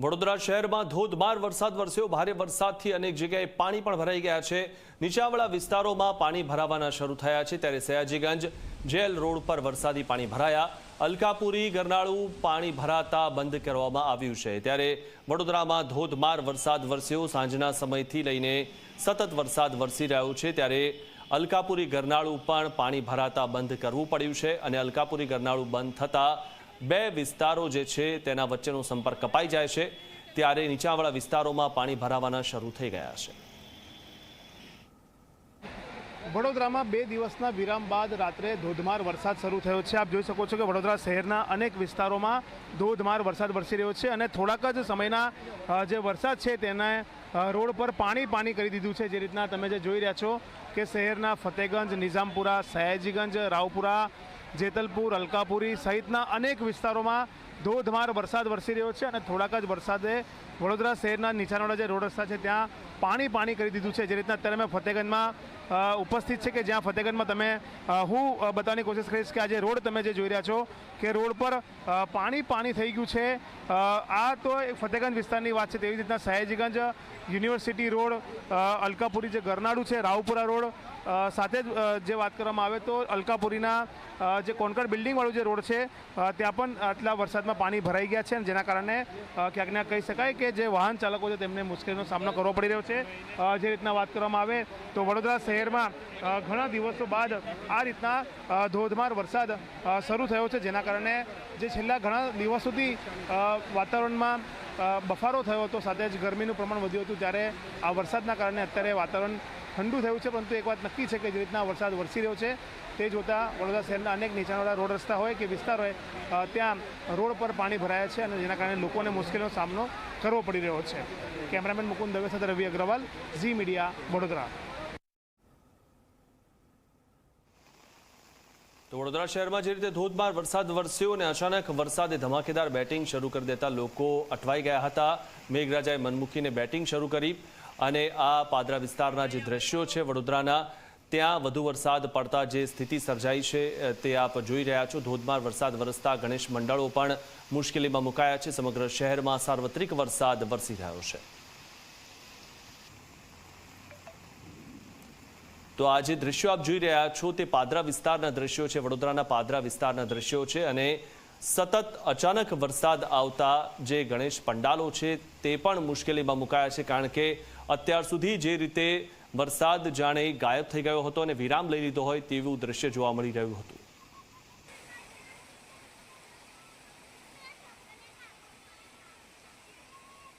વડોદરા શહેરમાં ધોધમાર વરસાદ વરસ્યો. ભારે વરસાદથી અનેક જગ્યાએ પાણી પણ ભરાઈ ગયા છે. નીચાવાળા વિસ્તારોમાં પાણી ભરાવાના શરૂ થયા છે. ત્યારે સયાજીગંજ જેલ રોડ પર વરસાદી પાણી ભરાયા. અલકાપુરી, ગરનાળું પાણી ભરાતા બંધ કરવામાં આવ્યું છે. ત્યારે વડોદરામાં ધોધમાર વરસાદ વરસ્યો. સાંજના સમયથી લઈને સતત વરસાદ વરસી રહ્યો છે. ત્યારે અલકાપુરી, ગરનાળું પણ પાણી ભરાતા બંધ કરવું પડ્યું છે અને અલકાપુરી, ગરનાળું બંધ થતાં બે વિસ્તારો જે છે તેના વચ્ચેનો સંપર્ક કપાઈ જાય છે, ત્યારે નીચાવાળા વિસ્તારોમાં પાણી ભરાવાના શરૂ થઈ ગયા છે. વડોદરામાં બે દિવસના વિરામ બાદ રાત્રે ધોધમાર વરસાદ શરૂ થયો છે. આપ જોઈ શકો છો કે વડોદરા શહેરના અનેક વિસ્તારોમાં ધોધમાર વરસાદ વરસી રહ્યો છે અને થોડાક જ સમયના જે વરસાદ છે તેને રોડ પર પાણી પાણી કરી દીધું છે. જે રીતના તમે જે જોઈ રહ્યા છો કે શહેરના ફતેગંજ, નિઝામપુરા, સયાજીગંજ, રાવપુરા જેતલપુર, અલકાપુરી સહિતના અનેક વિસ્તારોમાં ધોધમાર વરસાદ વરસી રહ્યો છે અને થોડાક જ વરસાદે વડોદરા શહેરના નીચાણવાળા જે રોડ રસ્તા છે, ત્યાં પાણી પાણી કરી દીધું છે. જે રીતના અત્યારે અમે ફતેગંજમાં ઉપસ્થિત છે કે જ્યાં ફતેગંજમાં તમે હું બતાવવાની કોશિશ કરીશ કે આ જે રોડ તમે જે જોઈ રહ્યા છો કે રોડ પર પાણી પાણી થઈ ગયું છે. આ તો ફતેગંજ વિસ્તારની વાત છે. તેવી રીતના સયાજીગંજ યુનિવર્સિટી રોડ અલકાપુરી જે ગરનાળું છે, રાવપુરા રોડ સાથે જ જે વાત કરવામાં આવે તો અલકાપુરીના જે કોન્કર બિલ્ડિંગવાળું જે રોડ છે ત્યાં પણ આટલા વરસાદમાં પાણી ભરાઈ ગયા છે જેના કારણે ક્યાંક ને કહી શકાય કે જે વાહન ચાલકો છે તેમને મુશ્કેલીનો સામનો કરવો પડી રહ્યો છે. અ, જે રીતના વાત કરવામાં આવે તો વડોદરા શહેરમાં ઘણા દિવસો બાદ આ રીતના ધોધમાર વરસાદ શરૂ થયો છે. જેના કારણે જે છેલ્લા ઘણા દિવસોથી સુધી વાતાવરણમાં બફારો થયો હતો, સાથે જ ગરમીનું પ્રમાણ વધ્યું હતું, ત્યારે આ વરસાદના કારણે અત્યારે વાતાવરણ ઠંડુ થયું છે, પરંતુ એક વાત નક્કી છે કે જે રીતના વરસાદ વરસી રહ્યો છે, તે જોતાં વડોદરા શહેરના અનેક નીચાણવાળા રોડ રસ્તા હોય કે વિસ્તાર હોય ત્યાં રોડ પર પાણી ભરાયા છે અને જેના કારણે લોકોને મુશ્કેલીનો સામનો કરવો પડી રહ્યો છે. કેમેરામેન મુકુંદ દવે સાથે રવિ અગ્રવાલ, ઝી મીડિયા, વડોદરા. તો વડોદરા શહેરમાં જે રીતે ધોધમાર વરસાદ વરસ્યો અને અચાનક વરસાદે ધમાકેદાર બેટિંગ શરૂ કરી દેતા લોકો અટવાઈ ગયા હતા. મેઘરાજાએ મનમુખીને બેટિંગ શરૂ કરી અને આ પાદરા વિસ્તારના જે દ્રશ્યો છે વડોદરાના, ત્યાં વધુ વરસાદ પડતા જે સ્થિતિ સર્જાઈ છે તે આપ જોઈ રહ્યા છો. ધોધમાર વરસાદ વરસતા ગણેશ મંડળો પણ મુશ્કેલીમાં મુકાયા છે. સમગ્ર શહેરમાં સાર્વત્રિક વરસાદ વરસી રહ્યો છે. તો આ જે દ્રશ્યો આપ જોઈ રહ્યા છો તે પાદરા વિસ્તારના દ્રશ્યો છે, વડોદરાના પાદરા વિસ્તારના દ્રશ્યો છે અને સતત અચાનક વરસાદ આવતા જે ગણેશ પંડાલો છે તે પણ મુશ્કેલીમાં મુકાયા છે, કારણ કે અત્યાર સુધી જે રીતે વરસાદ જાણે ગાયબ થઈ ગયો હતો અને વિરામ લઈ લીધો હોય તેવું દ્રશ્ય જોવા મળી રહ્યું હતું.